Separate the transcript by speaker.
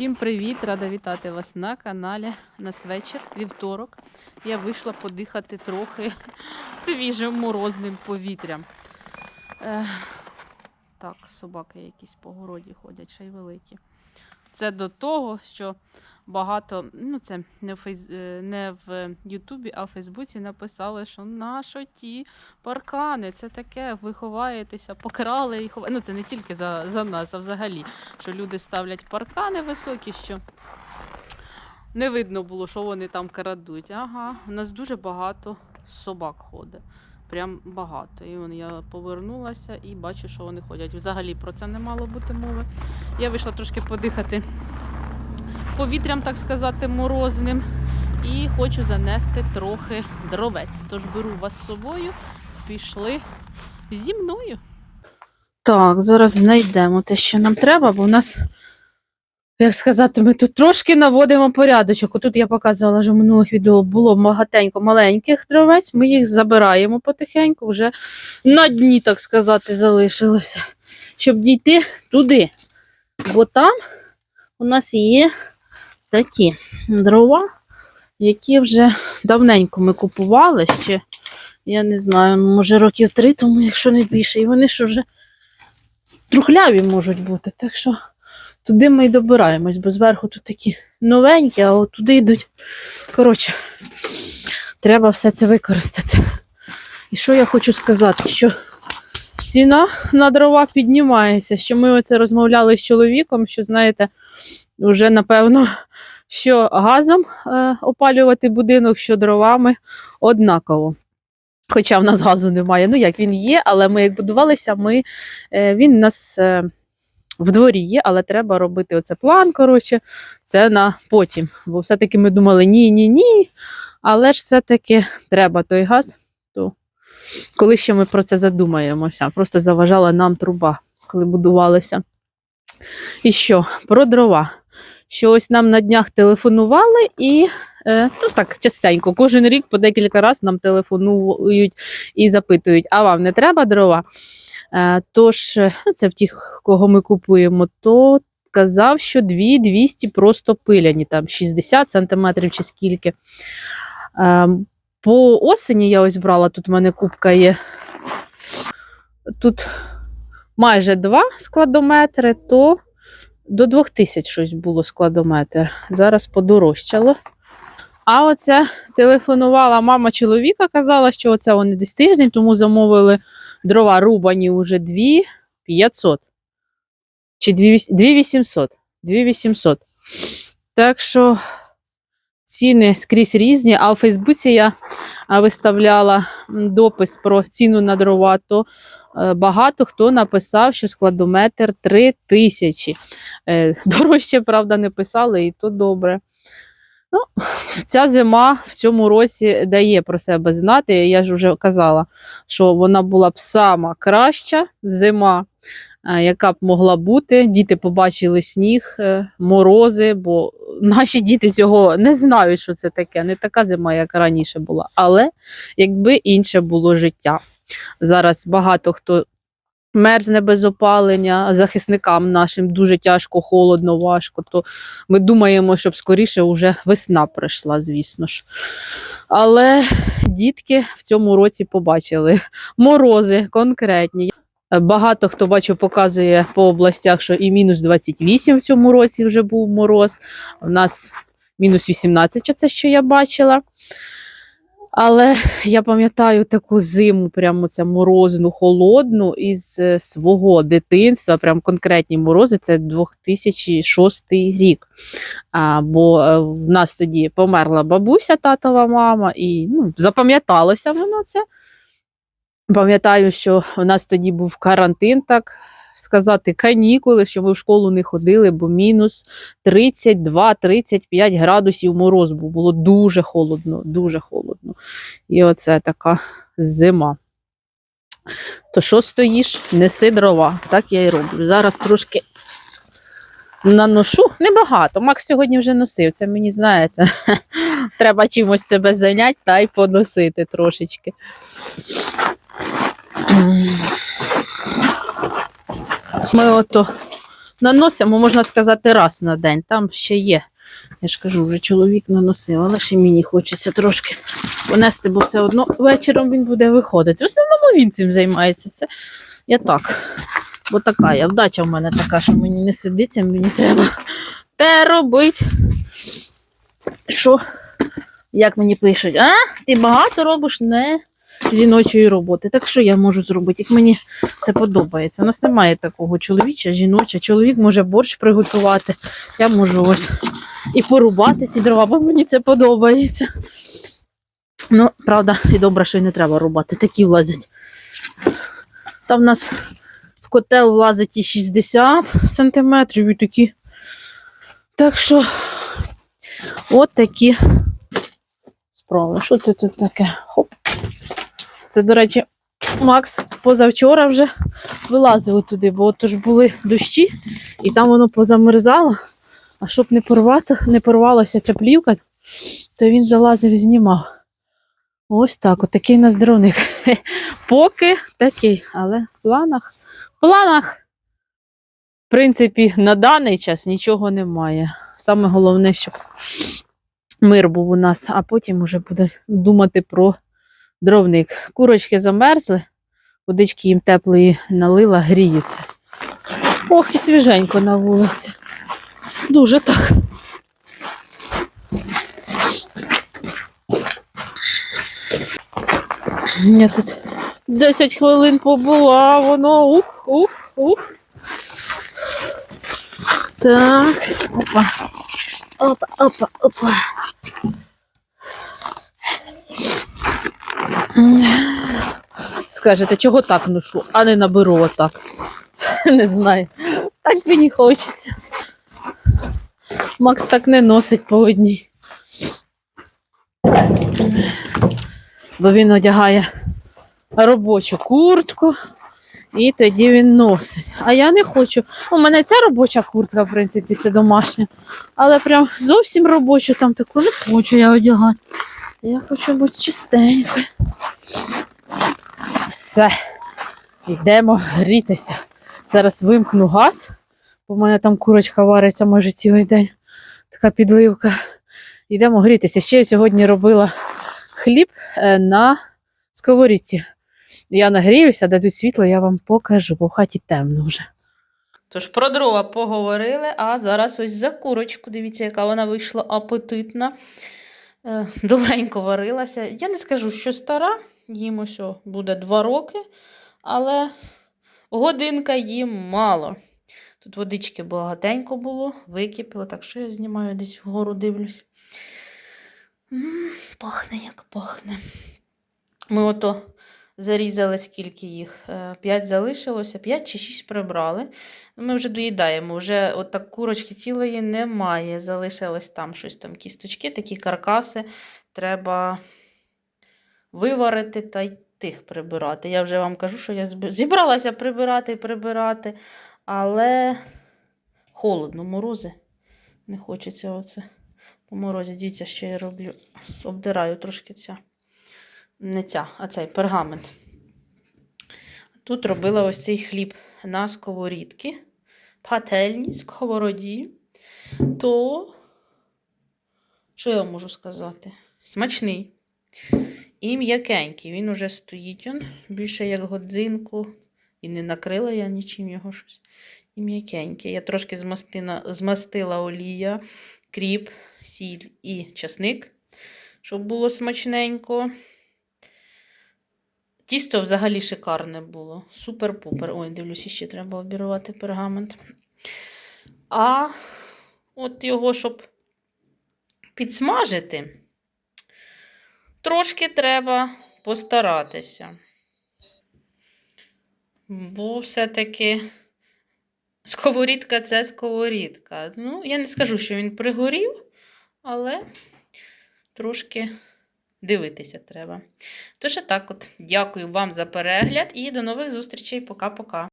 Speaker 1: Всім привіт! Рада вітати вас на каналі. Нас вечір, вівторок. Я вийшла подихати трохи свіжим морозним повітрям. Е, так, собаки якісь по городі ходять, ще й великі. Це до того, що багато, ну це не в, Фейс, е, не в Ютубі, а в Фейсбуці написали, що нащо ті паркани, це таке, ви ховаєтеся, покрали і ховаєте. Ну це не тільки за, за нас, а взагалі, що люди ставлять паркани високі, що не видно було, що вони там крадуть. Ага, у нас дуже багато собак ходить. Прям багато. І я повернулася і бачу, що вони ходять. Взагалі про це не мало бути мови. Я вийшла трошки подихати повітрям, так сказати, морозним. І хочу занести трохи дровець. Тож беру вас з собою, пішли зі мною. Так, зараз знайдемо те, що нам треба, бо у нас, як сказати, ми тут трошки наводимо порядочок. Отут я показувала, що в минулих відео було багатенько маленьких дровець. Ми їх забираємо потихеньку, вже на дні, так сказати, залишилося, щоб дійти туди. Бо там у нас є такі дрова, які вже давненько ми купували ще, я не знаю, ну, може років три тому, якщо не більше. І вони ж вже трухляві можуть бути. Так що туди ми й добираємось, бо зверху тут такі новенькі, а от туди йдуть. Коротше, треба все це використати. І що я хочу сказати, що ціна на дрова піднімається, що ми оце розмовляли з чоловіком, що, знаєте, вже напевно, що газом е, опалювати будинок, що дровами однаково. Хоча в нас газу немає. Ну, як він є, але ми як будувалися, ми, е, він нас е, в дворі є, але треба робити оце план. Коротше, це на потім. Бо все-таки ми думали, ні, ні, ні. Але ж все-таки треба той газ. То коли ще ми про це задумаємося, просто заважала нам труба, коли будувалися. І що? Про дрова. Що ось нам на днях телефонували і е, ну, так частенько, кожен рік по декілька разів нам телефонують і запитують, а вам не треба дрова? Е, тож, е, ну, це в тих, кого ми купуємо, то казав, що 200 просто пиляні, там 60 сантиметрів чи скільки. Е, по осені я ось брала, тут в мене кубка є. Тут майже 2 складометри, то до 2000 щось було складометр. Зараз подорожчало. А оце телефонувала мама чоловіка, казала, що оце вони десь тиждень, тому замовили дрова рубані вже 2500. Чи 2800. 2800. Так що ціни скрізь різні. А у Фейсбуці я виставляла допис про ціну на дрова, то е, багато хто написав, що складометр 3000. Е, Дорожче, правда, не писали, і то добре. Ну, ця зима в цьому році дає про себе знати. Я ж вже казала, що вона була б сама краща зима, е, яка б могла бути. Діти побачили сніг, е, морози, бо наші діти цього не знають, що це таке. Не така зима, як раніше була. Але якби інше було життя. Зараз багато хто мерзне без опалення, захисникам нашим дуже тяжко, холодно, важко. То ми думаємо, щоб скоріше вже весна прийшла, звісно ж. Але дітки в цьому році побачили морози конкретні. Багато хто бачу, показує по областях, що і мінус 28 в цьому році вже був мороз. У нас мінус 18, оце що я бачила. Але я пам'ятаю таку зиму, прямо це морозну, холодну із е, свого дитинства, прям конкретні морози, це 2006 рік. А, бо е, в нас тоді померла бабуся, татова мама, і ну, запам'яталося воно це. Пам'ятаю, що у нас тоді був карантин, так сказати, канікули, що ми в школу не ходили, бо мінус 32-35 градусів мороз був. Було дуже холодно, дуже холодно. І оце така зима. То що стоїш, неси дрова. Так я і роблю. Зараз трошки наношу. Небагато. Макс сьогодні вже носив. Це мені, знаєте, треба чимось себе зайняти та й поносити трошечки. Ми ото наносимо, можна сказати, раз на день. Там ще є. Я ж кажу, вже чоловік наносив, але ще мені хочеться трошки понести, бо все одно вечором він буде виходити. В основному він цим займається. Це я так. Бо така я вдача в мене така, що мені не сидиться, мені треба те робити. Що? Як мені пишуть, а? Ти багато робиш не жіночої роботи. Так що я можу зробити? Як мені це подобається. У нас немає такого чоловіча, жіноча. Чоловік може борщ приготувати. Я можу ось і порубати ці дрова, бо мені це подобається. Ну, правда, і добре, що й не треба рубати. Такі влазять. Там в нас в котел влазить і 60 сантиметрів, і такі. Так що, от такі справи. Що це тут таке? Хоп. Це, до речі, Макс позавчора вже вилазив туди, бо от ж були дощі, і там воно позамерзало. А щоб не порвати, не порвалася ця плівка, то він залазив і знімав. Ось так, от такий нас дроник. Поки такий, але в планах, в планах, в принципі, на даний час нічого немає. Саме головне, щоб мир був у нас, а потім вже буде думати про дровник. Курочки замерзли, водички їм теплої налила, гріються. Ох, і свіженько на вулиці. Дуже так. Я тут 10 хвилин побула, воно ух, ух, ух. Так, опа. Опа, опа, опа. Скажете, чого так ношу, а не наберу отак. Не знаю. Так мені хочеться. Макс так не носить по одній. Бо він одягає робочу куртку і тоді він носить. А я не хочу. У мене ця робоча куртка, в принципі, це домашня. Але прям зовсім робочу там таку не хочу я одягати. Я хочу бути чистенькою. Все. Йдемо грітися. Зараз вимкну газ, бо в мене там курочка вариться майже цілий день. Така підливка. Йдемо грітися. Ще я сьогодні робила хліб е, на сковорідці. Я нагріюся, дадуть світло, я вам покажу, бо в хаті темно вже. Тож про дрова поговорили, а зараз ось за курочку. Дивіться, яка вона вийшла апетитна. Е, Довгенько варилася. Я не скажу, що стара, їм ось буде два роки, але годинка їм мало. Тут водички багатенько було, википіло, так що я знімаю десь вгору дивлюсь. Пахне, як пахне. Ми ото зарізали, скільки їх. Е, П'ять залишилося, п'ять чи шість прибрали. Ну, Ми вже доїдаємо. Вже от курочки цілої немає. Залишилось там щось там, кісточки, такі каркаси. Треба виварити та й тих прибирати. Я вже вам кажу, що я зібралася прибирати і прибирати, але холодно, морози. Не хочеться оце по морозі. Дивіться, що я роблю. Обдираю трошки ця. Не ця, а цей пергамент. Тут робила ось цей хліб на сковорідки, пательні, сковороді. То, що я можу сказати? Смачний. І м'якенький. Він уже стоїть он, більше як годинку. І не накрила я нічим його щось. І м'якенький. Я трошки змастила, змастила олія, кріп, сіль і часник, щоб було смачненько. Тісто взагалі шикарне було. Супер-пупер. Ой, дивлюся, ще треба обірвати пергамент. А от його, щоб підсмажити, трошки треба постаратися. Бо все-таки сковорідка це сковорідка. Ну, я не скажу, що він пригорів, але трошки дивитися треба. Тож, так от, дякую вам за перегляд і до нових зустрічей. Пока-пока.